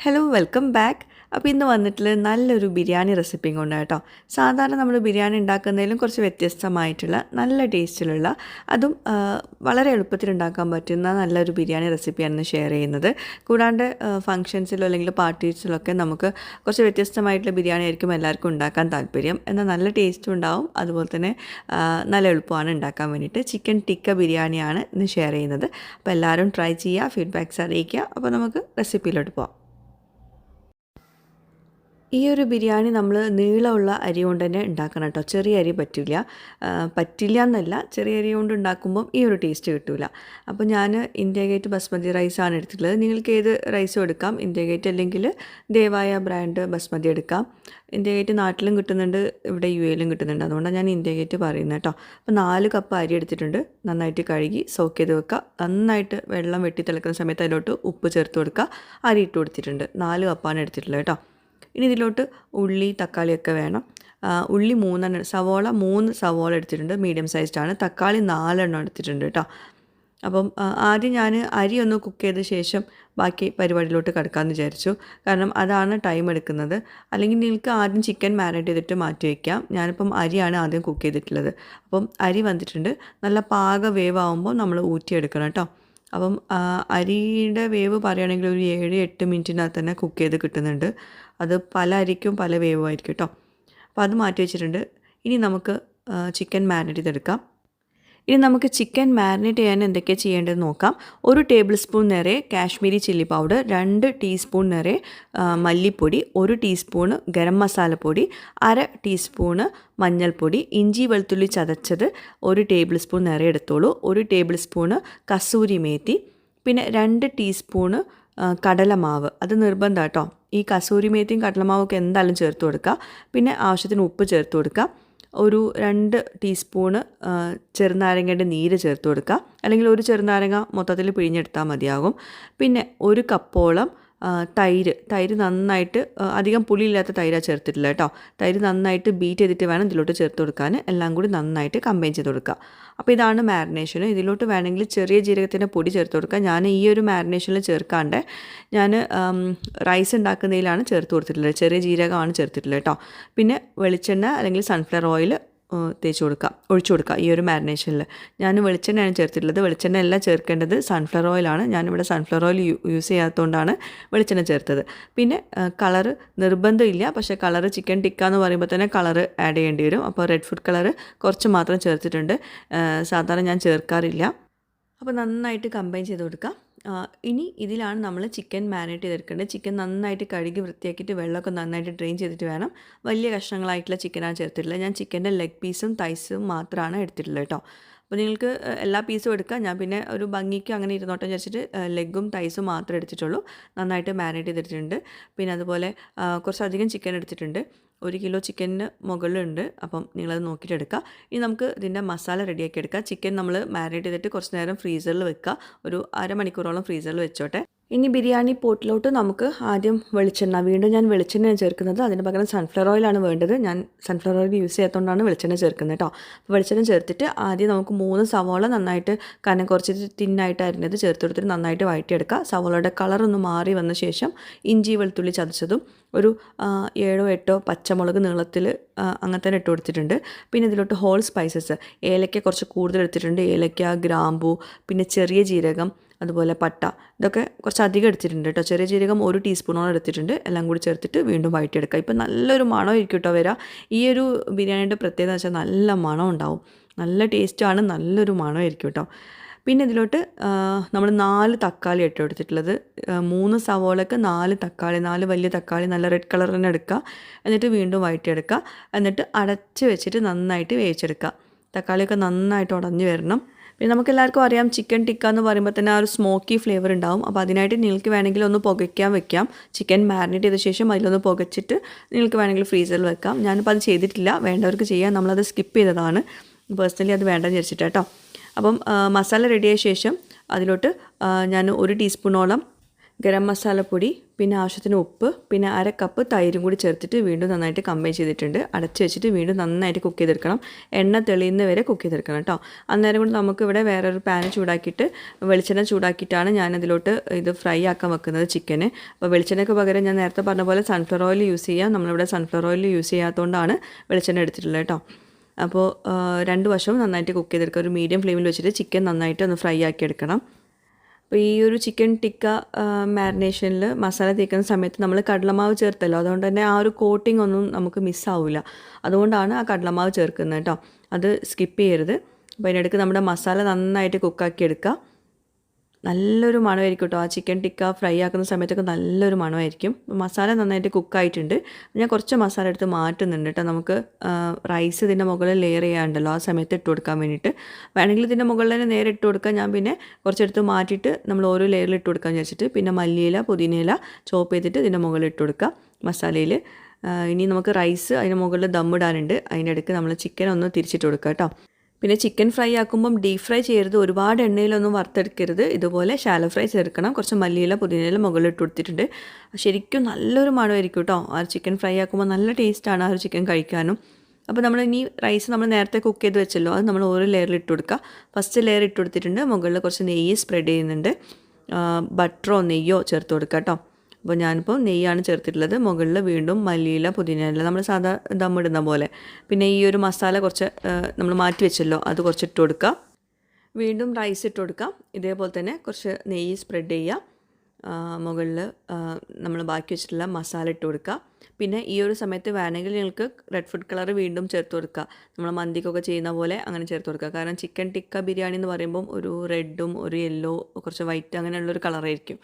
Hello welcome back അപ്പോൾ ഇന്ന് വന്നിട്ടുള്ള നല്ലൊരു ബിരിയാണി റെസിപ്പി കൊണ്ട് കേട്ടോ. സാധാരണ നമ്മൾ ബിരിയാണി ഉണ്ടാക്കുന്നതിലും കുറച്ച് വ്യത്യസ്തമായിട്ടുള്ള നല്ല ടേസ്റ്റിലുള്ള അതും വളരെ എളുപ്പത്തിൽ ഉണ്ടാക്കാൻ പറ്റുന്ന നല്ലൊരു ബിരിയാണി റെസിപ്പിയാണ് ഷെയർ ചെയ്യുന്നത്. കൂടാണ്ട് ഫംഗ്ഷൻസിലോ അല്ലെങ്കിൽ പാർട്ടീസിലോ ഒക്കെ നമുക്ക് കുറച്ച് വ്യത്യസ്തമായിട്ടുള്ള ബിരിയാണി ആയിരിക്കും എല്ലാവർക്കും ഉണ്ടാക്കാൻ താല്പര്യം. എന്നാൽ നല്ല ടേസ്റ്റും ഉണ്ടാവും. അതുപോലെ തന്നെ നല്ല എളുപ്പമാണ് ഉണ്ടാക്കാൻ വേണ്ടിയിട്ട്. ചിക്കൻ ടിക്ക ബിരിയാണിയാണ് ഇന്ന് ഷെയർ ചെയ്യുന്നത്. അപ്പോൾ എല്ലാവരും ട്രൈ ചെയ്യുക ഫീഡ്ബാക്ക്സ് അറിയിക്കുക. അപ്പോൾ നമുക്ക് റെസിപ്പിയിലോട്ട് പോകാം ഈ ഒരു ബിരിയാണി നമ്മൾ നീളമുള്ള അരി കൊണ്ട് തന്നെ ഉണ്ടാക്കണം കേട്ടോ. ചെറിയ അരി പറ്റില്ല പറ്റില്ല എന്നല്ല ചെറിയ അരി കൊണ്ട് ഉണ്ടാക്കുമ്പം ഈ ഒരു ടേസ്റ്റ് കിട്ടില്ല അപ്പോൾ ഞാൻ ഇന്ത്യ ഗേറ്റ് ബസ്മതി റൈസാണ് എടുത്തിട്ടുള്ളത്. നിങ്ങൾക്ക് ഏത് റൈസും എടുക്കാം. ഇന്ത്യ ഗേറ്റ് അല്ലെങ്കിൽ ദേവായ ബ്രാൻഡ് ബസ്മതി എടുക്കാം. ഇന്ത്യ ഗേറ്റ് നാട്ടിലും കിട്ടുന്നുണ്ട് ഇവിടെ യു എയിലും കിട്ടുന്നുണ്ട്. അതുകൊണ്ടാണ് ഞാൻ ഇന്ത്യ ഗേറ്റ് പറയുന്നത് കേട്ടോ. അപ്പോൾ നാല് കപ്പ് അരി എടുത്തിട്ടുണ്ട്. നന്നായിട്ട് കഴുകി സോക്ക് ചെയ്ത് വെക്കുക. നന്നായിട്ട് വെള്ളം വെട്ടി തിളക്കുന്ന സമയത്ത് അതിലോട്ട് ഉപ്പ് ചേർത്ത് കൊടുക്കുക. അരി ഇട്ട് കൊടുത്തിട്ടുണ്ട്. നാല് കപ്പാണ് എടുത്തിട്ടുള്ളത് കേട്ടോ. ഇനി ഇതിലോട്ട് ഉള്ളി തക്കാളിയൊക്കെ വേണം. ഉള്ളി മൂന്നെണ്ണം സവോള മൂന്ന് സവോള എടുത്തിട്ടുണ്ട്. മീഡിയം സൈസ്ഡ് ആണ്. തക്കാളി നാലെണ്ണം എടുത്തിട്ടുണ്ട് കേട്ടോ അപ്പം ആദ്യം ഞാൻ അരി ഒന്ന് കുക്ക് ചെയ്ത ശേഷം ബാക്കി പരിപാടിയിലോട്ട് കിടക്കാമെന്ന് വിചാരിച്ചു. കാരണം അതാണ് ടൈം എടുക്കുന്നത്. അല്ലെങ്കിൽ നിങ്ങൾക്ക് ആദ്യം ചിക്കൻ മാരിനേറ്റ് ചെയ്തിട്ട് മാറ്റി വയ്ക്കാം ഞാനിപ്പം അരിയാണ് ആദ്യം കുക്ക് ചെയ്തിട്ടുള്ളത്. അപ്പം അരി വന്നിട്ടുണ്ട്. നല്ല പാക വേവാകുമ്പോൾ നമ്മൾ ഊറ്റിയെടുക്കണം കേട്ടോ അപ്പം അരിയുടെ വേവ് പറയുകയാണെങ്കിൽ ഒരു ഏഴ് എട്ട് മിനിറ്റിനകത്ത് തന്നെ കുക്ക് ചെയ്ത് കിട്ടുന്നുണ്ട്. അത് പല അരിക്കും പല വേവുമായിരിക്കും കേട്ടോ. അപ്പോൾ അത് മാറ്റി വെച്ചിട്ടുണ്ട്. ഇനി നമുക്ക് ചിക്കൻ മാരിനേറ്റ് ചെയ്തെടുക്കാം. ഇനി നമുക്ക് ചിക്കൻ മാരിനേറ്റ് ചെയ്യാൻ എന്തൊക്കെയാണ് ചെയ്യേണ്ടതെന്ന് നോക്കാം. ഒരു ടേബിൾ സ്പൂൺ നിറയെ കാശ്മീരി ചില്ലി പൗഡർ രണ്ട് ടീസ്പൂൺ നിറയെ മല്ലിപ്പൊടി ഒരു ടീസ്പൂണ് ഗരം മസാലപ്പൊടി അര ടീസ്പൂണ് മഞ്ഞൾപ്പൊടി ഇഞ്ചി വെളുത്തുള്ളി ചതച്ചത് ഒരു ടേബിൾ സ്പൂൺ നിറയെ എടുത്തോളൂ. ഒരു ടേബിൾ സ്പൂണ് കസൂരി മേത്തി പിന്നെ രണ്ട് ടീസ്പൂണ് കടലമാവ്. അത് നിർബന്ധം കേട്ടോ ഈ കസൂരി മേത്തിയും കടലമാവും ഒക്കെ എന്തായാലും ചേർത്ത് കൊടുക്കുക പിന്നെ ആവശ്യത്തിന് ഉപ്പ് ചേർത്ത് കൊടുക്കുക ഒരു രണ്ട് ടീസ്പൂണ് ചെറുനാരങ്ങയുടെ നീര് ചേർത്ത് കൊടുക്കുക. അല്ലെങ്കിൽ ഒരു ചെറുനാരങ്ങ മൊത്തത്തിൽ പിഴിഞ്ഞെടുത്താൽ മതിയാകും. പിന്നെ ഒരു കപ്പോളം തൈര് തൈര് നന്നായിട്ട് അധികം പുളിയില്ലാത്ത തൈരാണ് ചേർത്തിട്ടില്ല കേട്ടോ. തൈര് നന്നായിട്ട് ബീറ്റ് ചെയ്തിട്ട് വേണം ഇതിലോട്ട് ചേർത്ത് കൊടുക്കാൻ. എല്ലാം കൂടി നന്നായിട്ട് കമ്പൈൻ ചെയ്ത് കൊടുക്കുക. അപ്പോൾ ഇതാണ് മാരിനേഷൻ ഇതിലോട്ട് വേണമെങ്കിൽ ചെറിയ ജീരകത്തിന്റെ പൊടി ചേർത്ത് കൊടുക്കുക. ഞാൻ ഈ ഒരു മാരിനേഷനിൽ ചേർക്കാണ്ട് ഞാൻ റൈസ് ഉണ്ടാക്കുന്നതിലാണ് ചേർത്ത് കൊടുത്തിട്ടുള്ളത്. ചെറിയ ജീരകമാണ് ചേർത്തിട്ടുള്ളത് കേട്ടോ. പിന്നെ വെളിച്ചെണ്ണ അല്ലെങ്കിൽ സൺഫ്ലവർ ഓയിൽ തേച്ച് കൊടുക്കുക ഒഴിച്ചു കൊടുക്കുക ഈ ഒരു മാരിനേഷനിൽ ഞാൻ വെളിച്ചെണ്ണയാണ് ചേർത്തിട്ടുള്ളത്. വെളിച്ചെണ്ണ എല്ലാം ചേർക്കേണ്ടത് സൺഫ്ലവർ ഓയിലാണ് ഞാനിവിടെ സൺഫ്ലവർ ഓയിൽ യൂസ് ചെയ്യാത്തതുകൊണ്ടാണ് വെളിച്ചെണ്ണ ചേർത്തത്. പിന്നെ കളറ് നിർബന്ധമില്ല. പക്ഷേ കളറ് ചിക്കൻ ടിക്ക എന്ന് പറയുമ്പോൾ തന്നെ കളറ് ആഡ് ചെയ്യേണ്ടി വരും. അപ്പോൾ റെഡ് ഫുഡ് കളറ് കുറച്ച് മാത്രം ചേർത്തിട്ടുണ്ട്. സാധാരണ ഞാൻ ചേർക്കാറില്ല. അപ്പോൾ നന്നായിട്ട് കമ്പൈൻ ചെയ്ത് കൊടുക്കുക ആ, ഇനി ഇതിലാണ് നമ്മൾ ചിക്കൻ മാരിനേറ്റ് ചെയ്തെടുക്കേണ്ടത്. ചിക്കൻ നന്നായിട്ട് കഴുകി വൃത്തിയാക്കിയിട്ട് വെള്ളമൊക്കെ നന്നായിട്ട് ഡ്രെയിൻ ചെയ്തിട്ട് വേണം. വലിയ കഷ്ണങ്ങളായിട്ടുള്ള ചിക്കനാണ് ചേർത്തിട്ടുള്ളത്. ഞാൻ ചിക്കന്റെ ലെഗ് പീസും തൈസും മാത്രമാണ് എടുത്തിട്ടുള്ളത് കേട്ടോ. അപ്പോൾ നിങ്ങൾക്ക് എല്ലാ പീസും എടുക്കാം. ഞാൻ പിന്നെ ഒരു ഭംഗിക്ക് അങ്ങനെ ഇരുന്നോട്ടം വിചാരിച്ചിട്ട് ലെഗും തൈസും മാത്രമേ എടുത്തിട്ടുള്ളൂ. നന്നായിട്ട് മാരിനേറ്റ് ചെയ്തിട്ടുണ്ട് പിന്നെ അതുപോലെ കുറച്ചധികം ചിക്കൻ എടുത്തിട്ടുണ്ട്. ഒരു കിലോ ചിക്കനിന് മുകളിലുണ്ട്. അപ്പം നിങ്ങളത് നോക്കിയിട്ട് എടുക്കുക. ഇനി നമുക്ക് ഇതിന്റെ മസാല റെഡിയാക്കി എടുക്കുക ചിക്കൻ നമ്മൾ മാരിനേറ്റ് ചെയ്തിട്ട് കുറച്ച് നേരം ഫ്രീസറിൽ വെക്കുക. ഒരു അരമണിക്കൂറോളം ഫ്രീസറിൽ വെച്ചോട്ടെ. ഇനി ബിരിയാണി പോട്ടിലോട്ട് നമുക്ക് ആദ്യം വെളിച്ചെണ്ണ. വീണ്ടും ഞാൻ വെളിച്ചെണ്ണയാണ് ചേർക്കുന്നത്. അതിന് പകരം സൺഫ്ലവർ ഓയിലാണ് വേണ്ടത്. ഞാൻ സൺഫ്ലവർ ഓയിൽ യൂസ് ചെയ്യാത്തതുകൊണ്ടാണ് വെളിച്ചെണ്ണ ചേർക്കുന്നത് കേട്ടോ വെളിച്ചെണ്ണ ചേർത്തിട്ട് ആദ്യം നമുക്ക് മൂന്ന് സവോള നന്നായിട്ട് കനം കുറച്ച് തിന്നായിട്ട് അരിഞ്ഞത് ചേർത്ത് കൊടുത്തിട്ട് നന്നായിട്ട് വഴറ്റിയെടുക്കുക സവോളയുടെ കളർ ഒന്ന് മാറി വന്ന ശേഷം ഇഞ്ചി വെളുത്തുള്ളി ചതച്ചതും ഒരു ഏഴോ എട്ടോ പച്ചമുളക് നീളത്തിൽ അങ്ങനെ തന്നെ ഇട്ട് കൊടുത്തിട്ടുണ്ട്. പിന്നെ ഇതിലോട്ട് ഹോൾ സ്പൈസസ് ഏലക്ക കുറച്ച് കൂടുതൽ എടുത്തിട്ടുണ്ട്. ഏലക്ക ഗ്രാമ്പു പിന്നെ ചെറിയ ജീരകം അതുപോലെ പട്ട ഇതൊക്കെ കുറച്ച് അധികം എടുത്തിട്ടുണ്ട് കേട്ടോ ചെറിയ ജീരകം ഒരു ടീസ്പൂണോളം എടുത്തിട്ടുണ്ട്. എല്ലാം കൂടി ചേർത്തിട്ട് വീണ്ടും വഴറ്റിയെടുക്കുക ഇപ്പം നല്ലൊരു മണമായിരിക്കും കേട്ടോ വരിക ഈ ഒരു ബിരിയാണിയുടെ പ്രത്യേകത വെച്ചാൽ നല്ല മണം ഉണ്ടാവും. നല്ല ടേസ്റ്റാണ് നല്ലൊരു മണമായിരിക്കും കേട്ടോ പിന്നെ ഇതിലോട്ട് നമ്മൾ നാല് തക്കാളി ഇട്ട് എടുത്തിട്ടുള്ളത്. മൂന്ന് സവോളക്ക് നാല് തക്കാളി നാല് വലിയ തക്കാളി നല്ല റെഡ് കളർ തന്നെ എടുക്കുക. എന്നിട്ട് വീണ്ടും വഴറ്റിയെടുക്കുക. എന്നിട്ട് അടച്ച് വെച്ചിട്ട് നന്നായിട്ട് വേവിച്ചെടുക്കുക. തക്കാളിയൊക്കെ നന്നായിട്ട് ഉടഞ്ഞു വരണം. പിന്നെ നമുക്ക് എല്ലാവർക്കും അറിയാം ചിക്കൻ ടിക്ക എന്ന് പറയുമ്പോൾ തന്നെ ആ ഒരു സ്മോക്കി ഫ്ലേവർ ഉണ്ടാവും. അപ്പോൾ അതിനായിട്ട് നിങ്ങൾക്ക് വേണമെങ്കിൽ ഒന്ന് പുകയ്ക്കാൻ വെക്കാം. ചിക്കൻ മാരിനേറ്റ് ചെയ്ത ശേഷം അതിലൊന്ന് പുകച്ചിട്ട് നിങ്ങൾക്ക് വേണമെങ്കിൽ ഫ്രീസറിൽ വെക്കാം. ഞാനിപ്പോൾ അത് ചെയ്തിട്ടില്ല. വേണ്ടവർക്ക് ചെയ്യാം. നമ്മളത് സ്കിപ്പ് ചെയ്തതാണ്. പേഴ്സണലി അത് വേണ്ടെന്ന് വിചാരിച്ചിട്ട് കേട്ടോ അപ്പം മസാല റെഡിയായ ശേഷം അതിലോട്ട് ഞാൻ ഒരു ടീസ്പൂണോളം ഗരം മസാലപ്പൊടി പിന്നെ ആവശ്യത്തിന് ഉപ്പ് പിന്നെ അര കപ്പ് തൈരും കൂടി ചേർത്തിട്ട് വീണ്ടും നന്നായിട്ട് കമ്പൈൻ ചെയ്തിട്ടുണ്ട്. അടച്ച് വെച്ചിട്ട് വീണ്ടും നന്നായിട്ട് കുക്ക് ചെയ്തെടുക്കണം. എണ്ണ തെളിയുന്ന വരെ കുക്ക് ചെയ്തെടുക്കണം കേട്ടോ. അന്നേരം കൊണ്ട് നമുക്ക് ഇവിടെ വേറൊരു പാൻ ചൂടാക്കിയിട്ട് വെളിച്ചെണ്ണ ചൂടാക്കിയിട്ടാണ് ഞാൻ അതിലോട്ട് ഇത് ഫ്രൈ ആക്കാൻ വെക്കുന്നത് ചിക്കന് അപ്പോൾ വെളിച്ചെണ്ണയ്ക്ക് പകരം ഞാൻ നേരത്തെ പറഞ്ഞ പോലെ സൺഫ്ലവർ ഓയിൽ യൂസ് ചെയ്യാം. നമ്മളിവിടെ സൺഫ്ലവർ ഓയിൽ യൂസ് ചെയ്യാത്തതുകൊണ്ടാണ് വെളിച്ചെണ്ണ എടുത്തിട്ടുള്ളത് കേട്ടോ. അപ്പോൾ രണ്ട് വശവും നന്നായിട്ട് കുക്ക് ചെയ്തെടുക്കുക. ഒരു മീഡിയം ഫ്ലെയിമിൽ വെച്ചിട്ട് ചിക്കൻ നന്നായിട്ട് ഒന്ന് ഫ്രൈ ആക്കി എടുക്കണം. അപ്പോൾ ഈ ഒരു ചിക്കൻ ടിക്ക മാരിനേഷനിൽ മസാല തേക്കുന്ന സമയത്ത് നമ്മൾ കടലമാവ് ചേർത്തല്ലോ. അതുകൊണ്ട് തന്നെ ആ ഒരു കോട്ടിംഗ് ഒന്നും നമുക്ക് മിസ്സാവില്ല അതുകൊണ്ടാണ് ആ കടലമാവ് ചേർക്കുന്നത് കേട്ടോ. അത് സ്കിപ്പ് ചെയ്യരുത്. അപ്പോൾ അതിനിടയ്ക്ക് നമ്മുടെ മസാല നന്നായിട്ട് കുക്കാക്കി എടുക്കുക. നല്ലൊരു മണമായിരിക്കും കേട്ടോ ആ ചിക്കൻ ടിക്ക ഫ്രൈ ആക്കുന്ന സമയത്തൊക്കെ നല്ലൊരു മണമായിരിക്കും. മസാല നന്നായിട്ട് കുക്കായിട്ടുണ്ട് ഞാൻ കുറച്ച് മസാല എടുത്ത് മാറ്റുന്നുണ്ട് കേട്ടോ നമുക്ക് റൈസ് ഇതിന്റെ മുകളിൽ ലെയർ ചെയ്യാണ്ടല്ലോ. ആ സമയത്ത് ഇട്ട് കൊടുക്കാൻ വേണ്ടിയിട്ട്. വേണമെങ്കിൽ ഇതിന്റെ മുകളിൽ തന്നെ നേരെ ഇട്ട് കൊടുക്കാം. ഞാൻ പിന്നെ കുറച്ചെടുത്ത് മാറ്റിയിട്ട് നമ്മൾ ഓരോ ലെയറിൽ ഇട്ട് കൊടുക്കാൻ വിചാരിച്ചിട്ട് പിന്നെ മല്ലിയില പുതിനയില ചോപ്പ് ചെയ്തിട്ട് ഇതിന്റെ മുകളിൽ ഇട്ട് കൊടുക്കുക മസാലയിൽ. ഇനി നമുക്ക് റൈസ് അതിന് മുകളിൽ ദമ്മിടാനുണ്ട് അതിന്റെ ഇടയ്ക്ക് നമ്മൾ ചിക്കൻ ഒന്ന് തിരിച്ചിട്ട് കൊടുക്കുക കേട്ടോ പിന്നെ ചിക്കൻ ഫ്രൈ ആക്കുമ്പം ഡീപ് ഫ്രൈ ചെയ്യരുത്. ഒരുപാട് എണ്ണയിലൊന്നും വറുത്തെടുക്കരുത്. ഇതുപോലെ ഷാലോ ഫ്രൈ ചേർക്കണം. കുറച്ച് മല്ലിയില പുതിനയില മുകളിലിട്ട് കൊടുത്തിട്ടുണ്ട്. ശരിക്കും നല്ലൊരു മണമായിരിക്കും കേട്ടോ ആ ചിക്കൻ ഫ്രൈ ആക്കുമ്പോൾ നല്ല ടേസ്റ്റാണ് ആ ഒരു ചിക്കൻ കഴിക്കാനും. അപ്പോൾ നമ്മൾ ഇനി റൈസ് നമ്മൾ നേരത്തെ കുക്ക് ചെയ്ത് വെച്ചല്ലോ. അത് നമ്മൾ ഓരോ ലെയറിൽ ഇട്ട് കൊടുക്കുക. ഫസ്റ്റ് ലെയർ ഇട്ട് കൊടുത്തിട്ടുണ്ട്. മുകളിൽ കുറച്ച് നെയ്യ് സ്പ്രെഡ് ചെയ്യുന്നുണ്ട്. ബട്ടറോ നെയ്യോ ചേർത്ത് കൊടുക്കുക കേട്ടോ അപ്പോൾ ഞാനിപ്പോൾ നെയ്യാണ് ചേർത്തിട്ടുള്ളത്. മുകളിൽ വീണ്ടും മല്ലിയില പുതിനയില നമ്മൾ സാധാ ദമ്മിടുന്ന പോലെ. പിന്നെ ഈ ഒരു മസാല കുറച്ച് നമ്മൾ മാറ്റി വെച്ചല്ലോ അത് കുറച്ച് ഇട്ട് കൊടുക്കുക. വീണ്ടും റൈസ് ഇട്ട് കൊടുക്കാം ഇതേപോലെ തന്നെ കുറച്ച് നെയ്യ് സ്പ്രെഡ് ചെയ്യുക. മുകളിൽ നമ്മൾ ബാക്കി വെച്ചിട്ടുള്ള മസാല ഇട്ട് കൊടുക്കുക. പിന്നെ ഈ ഒരു സമയത്ത് വേണമെങ്കിൽ നിങ്ങൾക്ക് റെഡ് ഫുഡ് കളർ വീണ്ടും ചേർത്ത് കൊടുക്കുക. നമ്മൾ മന്തിക്കൊക്കെ ചെയ്യുന്ന പോലെ അങ്ങനെ ചേർത്ത് കൊടുക്കുക. കാരണം ചിക്കൻ ടിക്ക ബിരിയാണി എന്ന് പറയുമ്പം ഒരു റെഡും ഒരു യെല്ലോ കുറച്ച് വൈറ്റ് അങ്ങനെയുള്ളൊരു കളറായിരിക്കും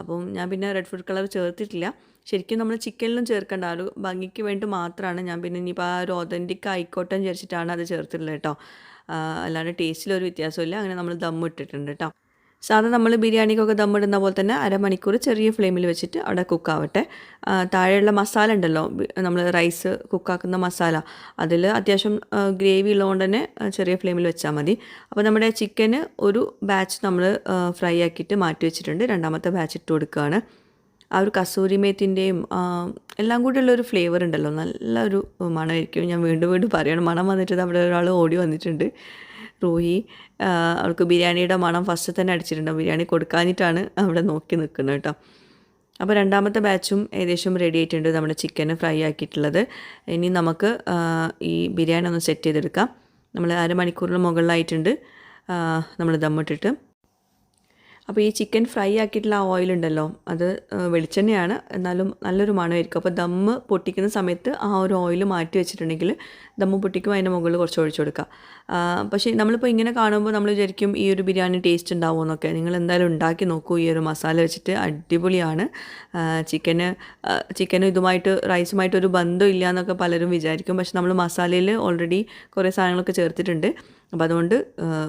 അപ്പം ഞാൻ പിന്നെ റെഡ് ഫുഡ് കളർ ചേർത്തിട്ടില്ല. ശരിക്കും നമ്മൾ ചിക്കനിലും ചേർക്കേണ്ട. ഒരു ഭംഗിക്ക് വേണ്ടി മാത്രമാണ് ഞാൻ പിന്നെ ഇനിയിപ്പോൾ ആ ഒരു ഒതന്റിക് ആയിക്കോട്ടെ എന്ന് വിചാരിച്ചിട്ടാണ് അത് ചേർത്തിട്ടുള്ളത് കേട്ടോ അല്ലാണ്ട് ടേസ്റ്റിലൊരു വ്യത്യാസമില്ല അങ്ങനെ നമ്മൾ ദം ഇട്ടിട്ടുണ്ട് കേട്ടോ സാധാരണ നമ്മൾ ബിരിയാണിക്കൊക്കെ ദമ്മിടുന്ന പോലെ തന്നെ അരമണിക്കൂർ ചെറിയ ഫ്ലെയിമിൽ വെച്ചിട്ട് അവിടെ കുക്കാവട്ടെ. താഴെയുള്ള മസാല ഉണ്ടല്ലോ നമ്മൾ റൈസ് കുക്കാക്കുന്ന മസാല അതിൽ അത്യാവശ്യം ഗ്രേവി ഉള്ളതുകൊണ്ട് തന്നെ ചെറിയ ഫ്ലെയിമിൽ വെച്ചാൽ മതി. അപ്പോൾ നമ്മുടെ ചിക്കന് ഒരു ബാച്ച് നമ്മൾ ഫ്രൈ ആക്കിയിട്ട് മാറ്റി വെച്ചിട്ടുണ്ട്. രണ്ടാമത്തെ ബാച്ച് ഇട്ട് കൊടുക്കുകയാണ്. ആ ഒരു കസൂരി മേത്തിന്റെയും എല്ലാം കൂടി ഉള്ളൊരു ഫ്ലേവർ ഉണ്ടല്ലോ നല്ലൊരു മണമായിരിക്കും. ഞാൻ വീണ്ടും വീണ്ടും പറയണം മണം വന്നിട്ട് അവിടെ ഒരാൾ ഓടി വന്നിട്ടുണ്ട്. റൂഹി അവൾക്ക് ബിരിയാണിയുടെ മണം ഫസ്റ്റ് തന്നെ അടിച്ചിട്ടുണ്ട്. ബിരിയാണി കൊടുക്കാനിട്ടാണ് അവിടെ നോക്കി നിൽക്കുന്നത് കേട്ടോ. അപ്പോൾ രണ്ടാമത്തെ ബാച്ചും ഏകദേശം റെഡി ആയിട്ടുണ്ട്. നമ്മുടെ ചിക്കൻ ഫ്രൈ ആക്കിയിട്ടുള്ളത്. ഇനി നമുക്ക് ഈ ബിരിയാണി ഒന്ന് സെറ്റ് ചെയ്തെടുക്കാം. നമ്മൾ അരമണിക്കൂറിന് മുകളിലായിട്ടുണ്ട്. നമ്മൾ ദമ്മിട്ടിട്ട് അപ്പോൾ ഈ ചിക്കൻ ഫ്രൈ ആക്കിയിട്ടുള്ള ആ ഓയിൽ ഉണ്ടല്ലോ അത് വെളിച്ചെണ്ണയാണ്. എന്നാലും നല്ലൊരു മണമായിരിക്കും. അപ്പോൾ ദമ്മ് പൊട്ടിക്കുന്ന സമയത്ത് ആ ഒരു ഓയിൽ മാറ്റി വെച്ചിട്ടുണ്ടെങ്കിൽ ദമ്മ് പൊട്ടിക്കും അതിന്റെ മുകളിൽ കുറച്ച് ഒഴിച്ചു കൊടുക്കുക. പക്ഷേ നമ്മളിപ്പോൾ ഇങ്ങനെ കാണുമ്പോൾ നമ്മൾ വിചാരിക്കും ഈ ഒരു ബിരിയാണി ടേസ്റ്റ് ഉണ്ടാവുമോ എന്നൊക്കെ. നിങ്ങൾ എന്തായാലും ഉണ്ടാക്കി നോക്കൂ. ഈ ഒരു മസാല വെച്ചിട്ട് അടിപൊളിയാണ്. ചിക്കന് ചിക്കന് ഇതുമായിട്ട് റൈസുമായിട്ട് ഒരു ബന്ധം ഇല്ല എന്നൊക്കെ പലരും വിചാരിക്കും. പക്ഷെ നമ്മൾ മസാലയിൽ ഓൾറെഡി കുറേ സാധനങ്ങളൊക്കെ ചേർത്തിട്ടുണ്ട്. അപ്പോൾ അതുകൊണ്ട്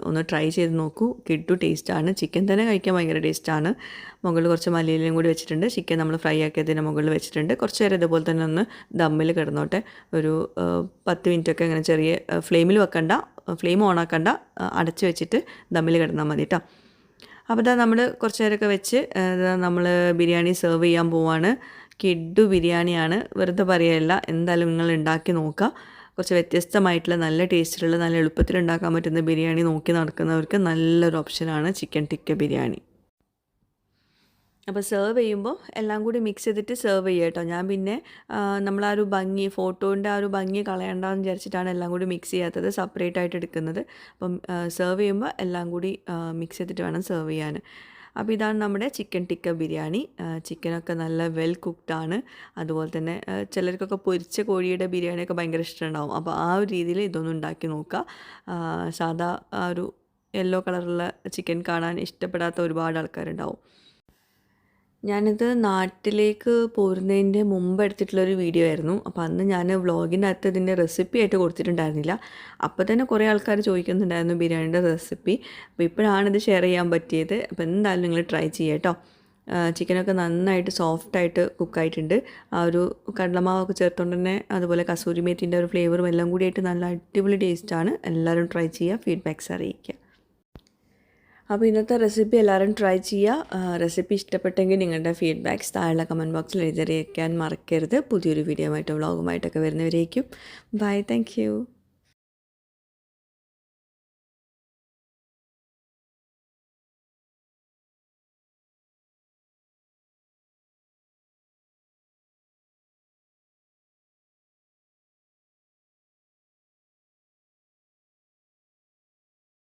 ഒന്ന് ട്രൈ ചെയ്ത് നോക്കൂ. കിട്ടു ടേസ്റ്റാണ് ചിക്കൻ തന്നെ കഴിക്കാൻ ഭയങ്കര ടേസ്റ്റാണ് മുകളിൽ കുറച്ച് മല്ലിയിലും കൂടി വെച്ചിട്ടുണ്ട്. ചിക്കൻ നമ്മൾ ഫ്രൈ ആക്കിയതിന്റെ മുകളിൽ വെച്ചിട്ടുണ്ട്. കുറച്ച് നേരം ഇതുപോലെ തന്നെ ഒന്ന് ദമ്മിൽ കിടന്നോട്ടെ. ഒരു പത്ത് മിനിറ്റൊക്കെ ഇങ്ങനെ ചെറിയ ഫ്ലെയിമിൽ വെക്കണ്ട. ഫ്ലെയിം ഓൺ ആക്കണ്ട. അടച്ച് വെച്ചിട്ട് ദമ്മിൽ കിടന്നാൽ മതി കേട്ടോ അപ്പോൾ ഇതാ നമ്മൾ കുറച്ച് നേരമൊക്കെ വെച്ച് നമ്മൾ ബിരിയാണി സെർവ് ചെയ്യാൻ പോവാണ്. കിഡു ബിരിയാണിയാണ്. വെറുതെ പറയല്ല. എന്തായാലും നിങ്ങൾ ഉണ്ടാക്കി നോക്കുക കുറച്ച് വ്യത്യസ്തമായിട്ടുള്ള നല്ല ടേസ്റ്റിലുള്ള നല്ല എളുപ്പത്തിൽ ഉണ്ടാക്കാൻ പറ്റുന്ന ബിരിയാണി നോക്കി നടക്കുന്നവർക്ക് നല്ലൊരു ഓപ്ഷനാണ് ചിക്കൻ ടിക്ക ബിരിയാണി. അപ്പോൾ സെർവ് ചെയ്യുമ്പോൾ എല്ലാം കൂടി മിക്സ് ചെയ്തിട്ട് സെർവ് ചെയ്യുക കേട്ടോ. ഞാൻ പിന്നെ നമ്മൾ ആ ഒരു ഭംഗി ഫോട്ടോന്റെ ആ ഒരു ഭംഗി കളയണ്ടെന്ന് വിചാരിച്ചിട്ടാണ് എല്ലാം കൂടി മിക്സ് ചെയ്യാത്തത് സെപ്പറേറ്റ് ആയിട്ട് എടുക്കുന്നത്. അപ്പം സെർവ് ചെയ്യുമ്പോൾ എല്ലാം കൂടി മിക്സ് ചെയ്തിട്ട് വേണം സെർവ് ചെയ്യാൻ അപ്പോൾ ഇതാണ് നമ്മുടെ ചിക്കൻ ടിക്ക ബിരിയാണി. ചിക്കനൊക്കെ നല്ല വെൽ കുക്ക്ഡാണ് അതുപോലെ തന്നെ ചിലർക്കൊക്കെ പൊരിച്ച കോഴിയുടെ ബിരിയാണിയൊക്കെ ഭയങ്കര ഇഷ്ടമുണ്ടാവും. അപ്പോൾ ആ ഒരു രീതിയിൽ ഇതൊന്നും ഉണ്ടാക്കി നോക്കുക. സാധാ ആ ഒരു യെല്ലോ കളറുള്ള ചിക്കൻ കാണാൻ ഇഷ്ടപ്പെടാത്ത ഒരുപാട് ആൾക്കാരുണ്ടാവും. ഞാനിത് നാട്ടിലേക്ക് പോരുന്നതിന്റെ മുമ്പ് എടുത്തിട്ടുള്ളൊരു വീഡിയോ ആയിരുന്നു. അപ്പോൾ അന്ന് ഞാൻ വ്ളോഗിന്റെ അകത്ത് ഇതിന്റെ റെസിപ്പി ആയിട്ട് കൊടുത്തിട്ടുണ്ടായിരുന്നില്ല. അപ്പോൾ തന്നെ കുറേ ആൾക്കാർ ചോദിക്കുന്നുണ്ടായിരുന്നു ബിരിയാണിയുടെ റെസിപ്പി. അപ്പോൾ ഇപ്പോഴാണ് ഇത് ഷെയർ ചെയ്യാൻ പറ്റിയത്. അപ്പോൾ എന്തായാലും നിങ്ങൾ ട്രൈ ചെയ്യാം കേട്ടോ. ചിക്കനൊക്കെ നന്നായിട്ട് സോഫ്റ്റായിട്ട് കുക്കായിട്ടുണ്ട് ആ ഒരു കടലമാവൊക്കെ ചേർത്തുകൊണ്ട് തന്നെ അതുപോലെ കസൂരി മേത്തിന്റെ ഒരു ഫ്ലേവറും എല്ലാം കൂടിയായിട്ട് നല്ല അടിപൊളി ടേസ്റ്റാണ്. എല്ലാവരും ട്രൈ ചെയ്യുക ഫീഡ്ബാക്ക്സ് അറിയിക്കുക. അപ്പോൾ ഇന്നത്തെ റെസിപ്പി എല്ലാവരും ട്രൈ ചെയ്യുക. റെസിപ്പി ഇഷ്ടപ്പെട്ടെങ്കിൽ നിങ്ങളുടെ ഫീഡ്ബാക്ക്സ് താഴെ കമന്റ് ബോക്സിൽ എഴുതിയറിയിക്കാൻ മറക്കരുത്. പുതിയൊരു വീഡിയോ ആയിട്ട് വ്ളോഗുമായിട്ടൊക്കെ വരുന്നവരേക്കും. Bye thank you